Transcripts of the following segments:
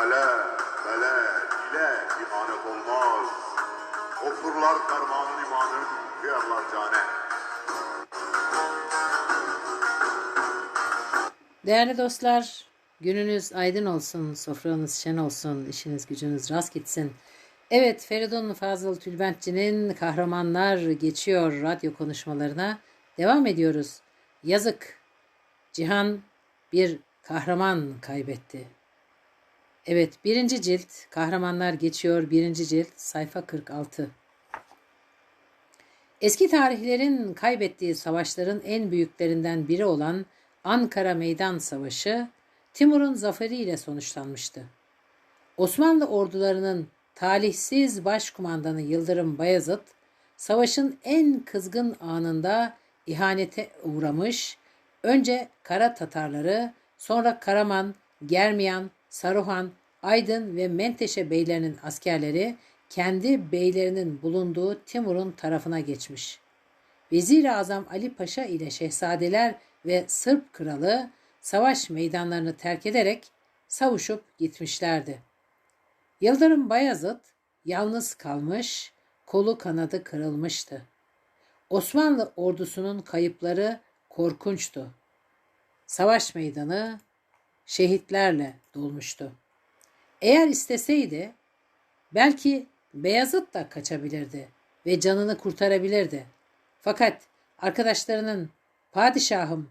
Hele, bele, ile ihanet olmaz. Okurlar fermanın imanın, kıyarlar cane. Değerli dostlar, gününüz aydın olsun, sofranız şen olsun, işiniz gücünüz rast gitsin. Evet, Feridun Fazıl Tülbentçi'nin Kahramanlar Geçiyor radyo konuşmalarına devam ediyoruz. Yazık, Cihan bir kahraman kaybetti. Evet, birinci cilt, Kahramanlar Geçiyor, birinci cilt, sayfa 46. Eski tarihlerin kaybettiği savaşların en büyüklerinden biri olan Ankara Meydan Savaşı, Timur'un zaferiyle sonuçlanmıştı. Osmanlı ordularının talihsiz başkumandanı Yıldırım Bayezid, savaşın en kızgın anında ihanete uğramış, önce Kara Tatarları, sonra Karaman, Germiyan, Saruhan, Aydın ve Menteşe beylerinin askerleri kendi beylerinin bulunduğu Timur'un tarafına geçmiş. Vezir-i Azam Ali Paşa ile şehzadeler ve Sırp kralı savaş meydanlarını terk ederek savuşup gitmişlerdi. Yıldırım Bayezid yalnız kalmış, kolu kanadı kırılmıştı. Osmanlı ordusunun kayıpları korkunçtu. Savaş meydanı şehitlerle dolmuştu. Eğer isteseydi belki Beyazıt da kaçabilirdi ve canını kurtarabilirdi. Fakat arkadaşlarının padişahım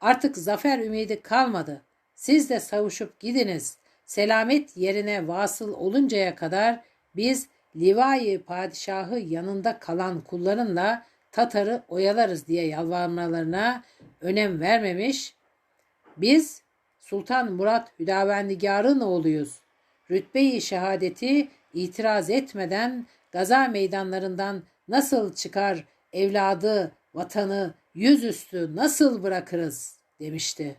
artık zafer ümidi kalmadı. Siz de savuşup gidiniz. Selamet yerine vasıl oluncaya kadar biz Livai padişahı yanında kalan kullarınla Tatar'ı oyalarız diye yalvarmalarına önem vermemiş. Biz Sultan Murat Hüdavendigar'ın oğluyuz. Rütbeyi şehadeti itiraz etmeden gaza meydanlarından nasıl çıkar evladı, vatanı yüzüstü nasıl bırakırız demişti.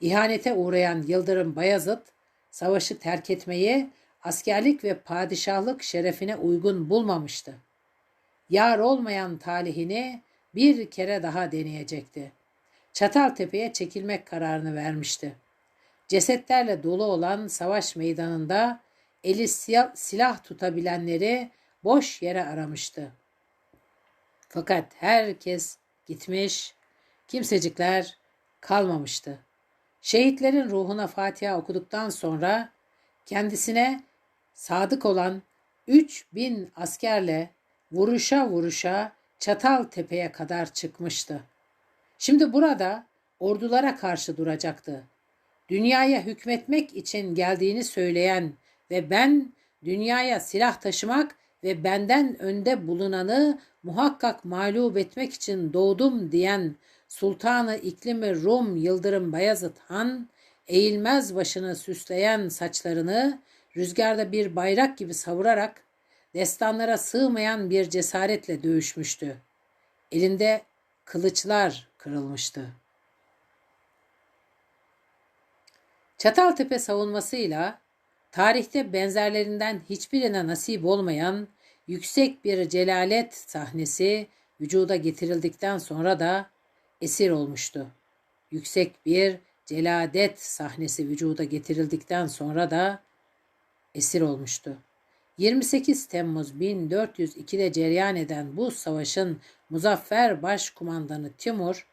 İhanete uğrayan Yıldırım Bayezid savaşı terk etmeyi askerlik ve padişahlık şerefine uygun bulmamıştı. Yar olmayan talihini bir kere daha deneyecekti. Çataltepe'ye çekilmek kararını vermişti. Cesetlerle dolu olan savaş meydanında eli silah tutabilenleri boş yere aramıştı. Fakat herkes gitmiş, kimsecikler kalmamıştı. Şehitlerin ruhuna Fatiha okuduktan sonra kendisine sadık olan 3000 askerle vuruşa vuruşa Çatal Tepe'ye kadar çıkmıştı. Şimdi burada ordulara karşı duracaktı. Dünyaya hükmetmek için geldiğini söyleyen ve ben dünyaya silah taşımak ve benden önde bulunanı muhakkak mağlup etmek için doğdum diyen Sultanı İklimi Rum Yıldırım Bayezid Han, eğilmez başını süsleyen saçlarını rüzgarda bir bayrak gibi savurarak destanlara sığmayan bir cesaretle dövüşmüştü. Elinde kılıçlar kırılmıştı. Çataltepe savunmasıyla tarihte benzerlerinden hiçbirine nasip olmayan yüksek bir celalet sahnesi vücuda getirildikten sonra da esir olmuştu. Yüksek bir celadet sahnesi vücuda getirildikten sonra da esir olmuştu. 28 Temmuz 1402'de cereyan eden bu savaşın muzaffer başkumandanı Timur,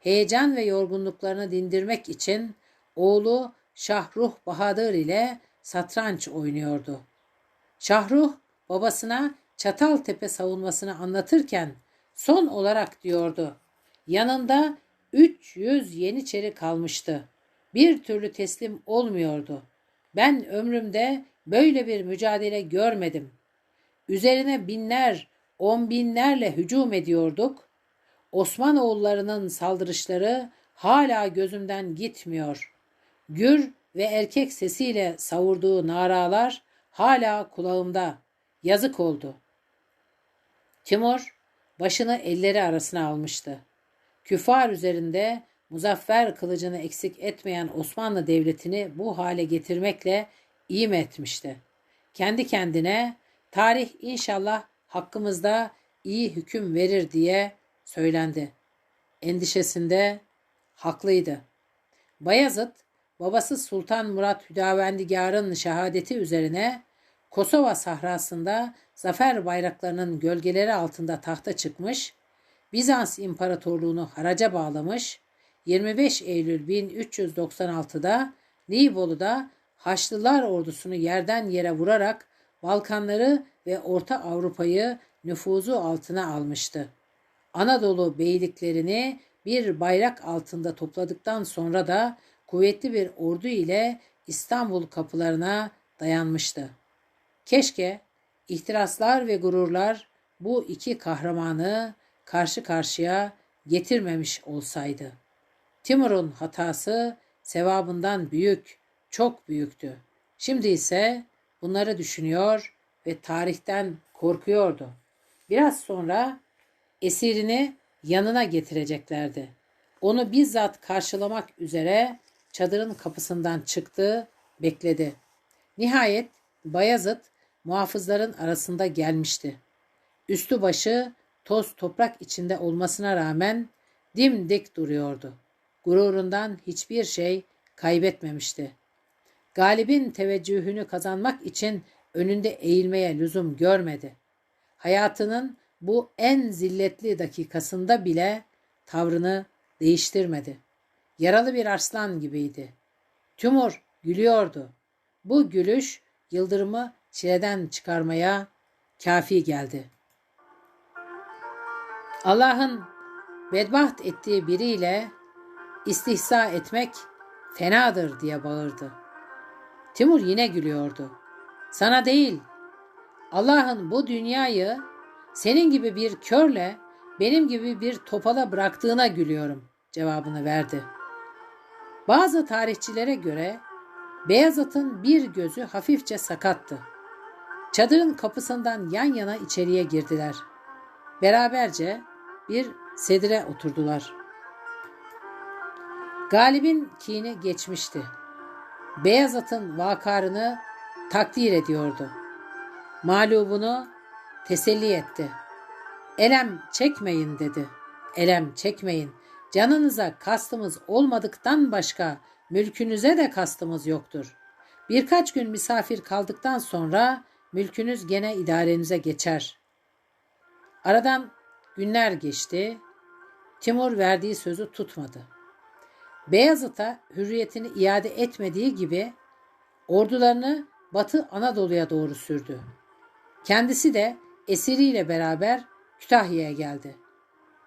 heyecan ve yorgunluklarını dindirmek için oğlu Şahruh Bahadır ile satranç oynuyordu. Şahruh babasına Çataltepe savunmasını anlatırken son olarak diyordu. Yanında 300 Yeniçeri kalmıştı. Bir türlü teslim olmuyordu. Ben ömrümde böyle bir mücadele görmedim. Üzerine binler, on binlerle hücum ediyorduk. Osmanoğullarının saldırışları hala gözümden gitmiyor. Gür ve erkek sesiyle savurduğu naralar hala kulağımda. Yazık oldu. Timur başını elleri arasına almıştı. Küfar üzerinde muzaffer kılıcını eksik etmeyen Osmanlı Devleti'ni bu hale getirmekle iyi mi etmişti? Kendi kendine tarih inşallah hakkımızda iyi hüküm verir diye söylendi. Endişesinde haklıydı. Bayezid, babası Sultan Murat Hüdavendigar'ın şehadeti üzerine Kosova sahrasında zafer bayraklarının gölgeleri altında tahta çıkmış, Bizans İmparatorluğunu haraca bağlamış, 25 Eylül 1396'da Nibolu'da Haçlılar ordusunu yerden yere vurarak Balkanları ve Orta Avrupa'yı nüfuzu altına almıştı. Anadolu beyliklerini bir bayrak altında topladıktan sonra da kuvvetli bir ordu ile İstanbul kapılarına dayanmıştı. Keşke ihtiraslar ve gururlar bu iki kahramanı karşı karşıya getirmemiş olsaydı. Timur'un hatası sevabından büyük, çok büyüktü. Şimdi ise bunları düşünüyor ve tarihten korkuyordu. Biraz sonra esirini yanına getireceklerdi. Onu bizzat karşılamak üzere çadırın kapısından çıktı, bekledi. Nihayet Bayezid muhafızların arasında gelmişti. Üstü başı toz toprak içinde olmasına rağmen dimdik duruyordu. Gururundan hiçbir şey kaybetmemişti. Galibin teveccühünü kazanmak için önünde eğilmeye lüzum görmedi. Hayatının bu en zilletli dakikasında bile tavrını değiştirmedi. Yaralı bir arslan gibiydi. Tümur gülüyordu. Bu gülüş yıldırımı çileden çıkarmaya kafi geldi. Allah'ın bedbaht ettiği biriyle istihza etmek fenadır diye bağırdı. Timur yine gülüyordu. Sana değil, Allah'ın bu dünyayı senin gibi bir körle benim gibi bir topala bıraktığına gülüyorum cevabını verdi. Bazı tarihçilere göre Beyazıt'ın bir gözü hafifçe sakattı. Çadırın kapısından yan yana içeriye girdiler. Beraberce bir sedire oturdular. Galibin kini geçmişti. Beyaz atın vakarını takdir ediyordu. Mağlubunu teselli etti. Elem çekmeyin dedi. Elem çekmeyin. Canınıza kastımız olmadıktan başka mülkünüze de kastımız yoktur. Birkaç gün misafir kaldıktan sonra mülkünüz gene idarenize geçer. Aradan günler geçti. Timur verdiği sözü tutmadı. Beyazıt'a hürriyetini iade etmediği gibi ordularını Batı Anadolu'ya doğru sürdü. Kendisi de esiriyle beraber Kütahya'ya geldi.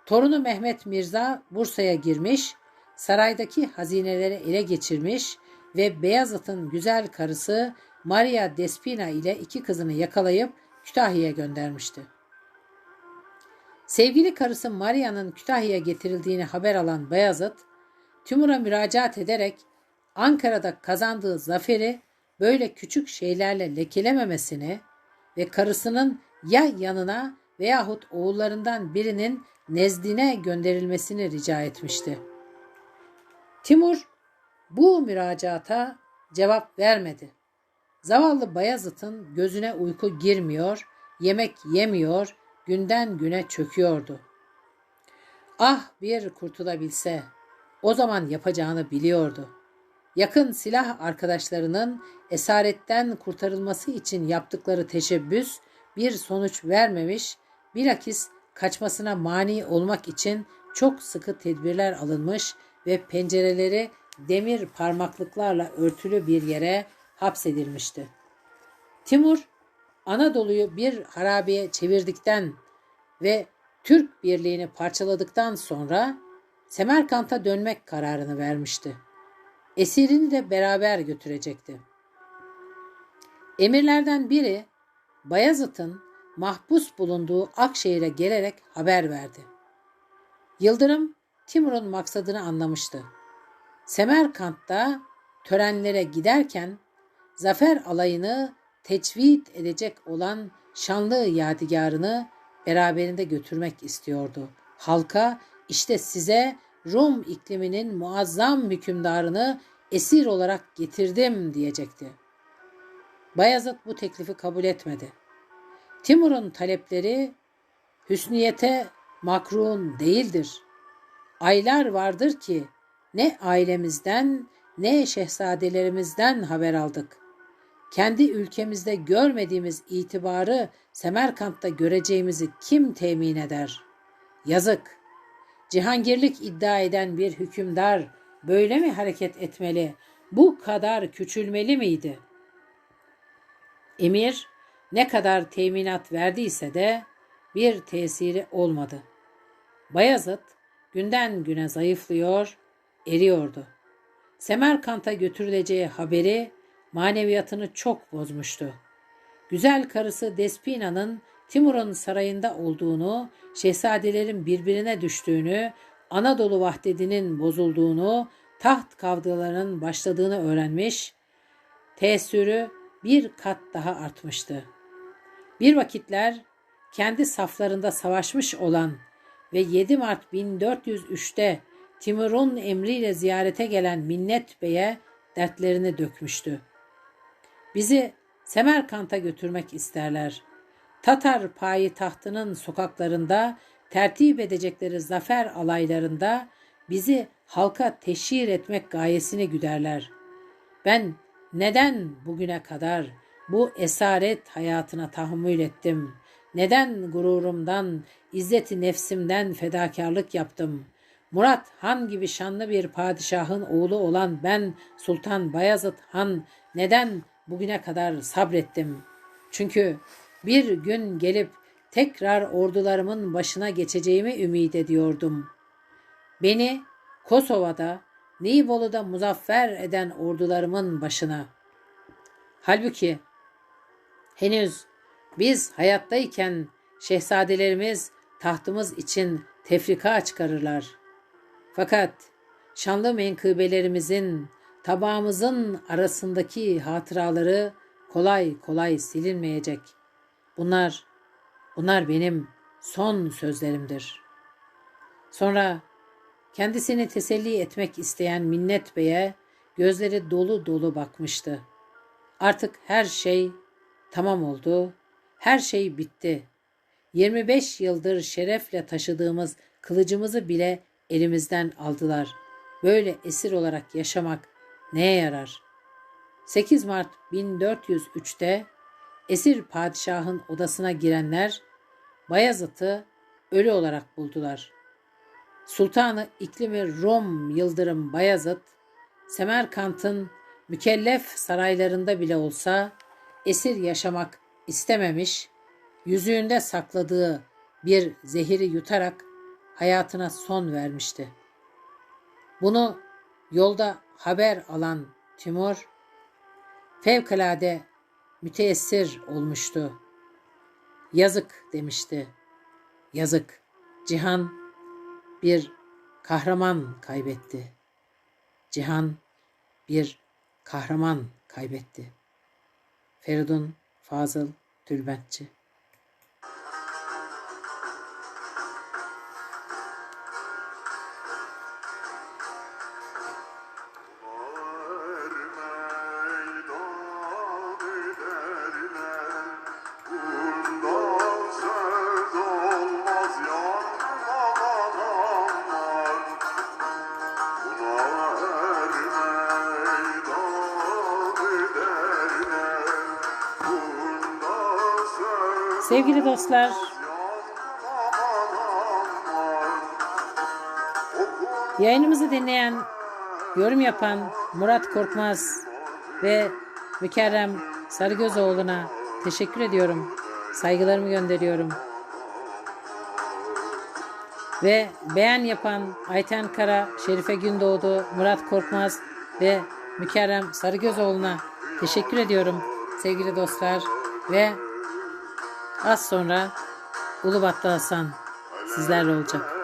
Torunu Mehmet Mirza Bursa'ya girmiş, saraydaki hazineleri ele geçirmiş ve Beyazıt'ın güzel karısı Maria Despina ile iki kızını yakalayıp Kütahya'ya göndermişti. Sevgili karısı Maria'nın Kütahya'ya getirildiğini haber alan Beyazıt, Timur'a müracaat ederek Ankara'da kazandığı zaferi böyle küçük şeylerle lekelememesini ve karısının ya yanına veyahut oğullarından birinin nezdine gönderilmesini rica etmişti. Timur bu müracaata cevap vermedi. Zavallı Bayazıt'ın gözüne uyku girmiyor, yemek yemiyor, günden güne çöküyordu. Ah bir kurtulabilse, o zaman yapacağını biliyordu. Yakın silah arkadaşlarının esaretten kurtarılması için yaptıkları teşebbüs bir sonuç vermemiş, bilakis kaçmasına mani olmak için çok sıkı tedbirler alınmış ve pencereleri demir parmaklıklarla örtülü bir yere hapsedilmişti. Timur Anadolu'yu bir harabeye çevirdikten ve Türk birliğini parçaladıktan sonra Semerkant'a dönmek kararını vermişti. Esirini de beraber götürecekti. Emirlerden biri Bayezid'in mahpus bulunduğu Akşehir'e gelerek haber verdi. Yıldırım Timur'un maksadını anlamıştı. Semerkant'ta törenlere giderken zafer alayını tecvid edecek olan şanlı yadigarını beraberinde götürmek istiyordu. Halka işte size Rum ikliminin muazzam hükümdarını esir olarak getirdim diyecekti. Bayezid bu teklifi kabul etmedi. Timur'un talepleri hüsniyete makrun değildir. Aylar vardır ki ne ailemizden ne şehzadelerimizden haber aldık. Kendi ülkemizde görmediğimiz itibarı Semerkant'ta göreceğimizi kim temin eder? Yazık. Cihangirlik iddia eden bir hükümdar böyle mi hareket etmeli? Bu kadar küçülmeli miydi? Emir ne kadar teminat verdiyse de bir tesiri olmadı. Bayezid günden güne zayıflıyor, eriyordu. Semerkant'a götürüleceği haberi maneviyatını çok bozmuştu. Güzel karısı Despina'nın Timur'un sarayında olduğunu, şehzadelerin birbirine düştüğünü, Anadolu vahdedinin bozulduğunu, taht kavgalarının başladığını öğrenmiş, teessürü bir kat daha artmıştı. Bir vakitler kendi saflarında savaşmış olan ve 7 Mart 1403'te Timur'un emriyle ziyarete gelen Minnet Bey'e dertlerini dökmüştü. Bizi Semerkant'a götürmek isterler. Tatar payi tahtının sokaklarında tertip edecekleri zafer alaylarında bizi halka teşhir etmek gayesini güderler. Ben neden bugüne kadar bu esaret hayatına tahammül ettim? Neden gururumdan, izzeti nefsimden fedakarlık yaptım? Murat Han gibi şanlı bir padişahın oğlu olan ben Sultan Bayezid Han neden bugüne kadar sabrettim? Çünkü bir gün gelip tekrar ordularımın başına geçeceğimi ümit ediyordum. Beni Kosova'da, Nibolu'da muzaffer eden ordularımın başına. Halbuki henüz biz hayattayken şehzadelerimiz tahtımız için tefrika çıkarırlar. Fakat şanlı menkıbelerimizin, tabağımızın arasındaki hatıraları kolay kolay silinmeyecek. Bunlar, bunlar benim son sözlerimdir. Sonra kendisini teselli etmek isteyen Minnet Bey'e gözleri dolu dolu bakmıştı. Artık her şey tamam oldu, her şey bitti. 25 yıldır şerefle taşıdığımız kılıcımızı bile elimizden aldılar. Böyle esir olarak yaşamak neye yarar? 8 Mart 1403'te esir padişahın odasına girenler Bayezid'i ölü olarak buldular. Sultanı iklimi Rom Yıldırım Bayezid, Semerkant'ın mükellef saraylarında bile olsa esir yaşamak istememiş, yüzüğünde sakladığı bir zehiri yutarak hayatına son vermişti. Bunu yolda haber alan Timur fevkalade müteessir olmuştu. Yazık demişti. Yazık. Cihan bir kahraman kaybetti. Cihan bir kahraman kaybetti. Feridun Fazıl Tülbentçi Sevgili dostlar, yayınımızı dinleyen, yorum yapan Murat Korkmaz ve Mükerrem Sarıgözoğlu'na teşekkür ediyorum. Saygılarımı gönderiyorum. Ve beğen yapan Ayten Kara, Şerife Gündoğdu, Murat Korkmaz ve Mükerrem Sarıgözoğlu'na teşekkür ediyorum sevgili dostlar. Ve az sonra Ulubatlı Hasan sizlerle olacak.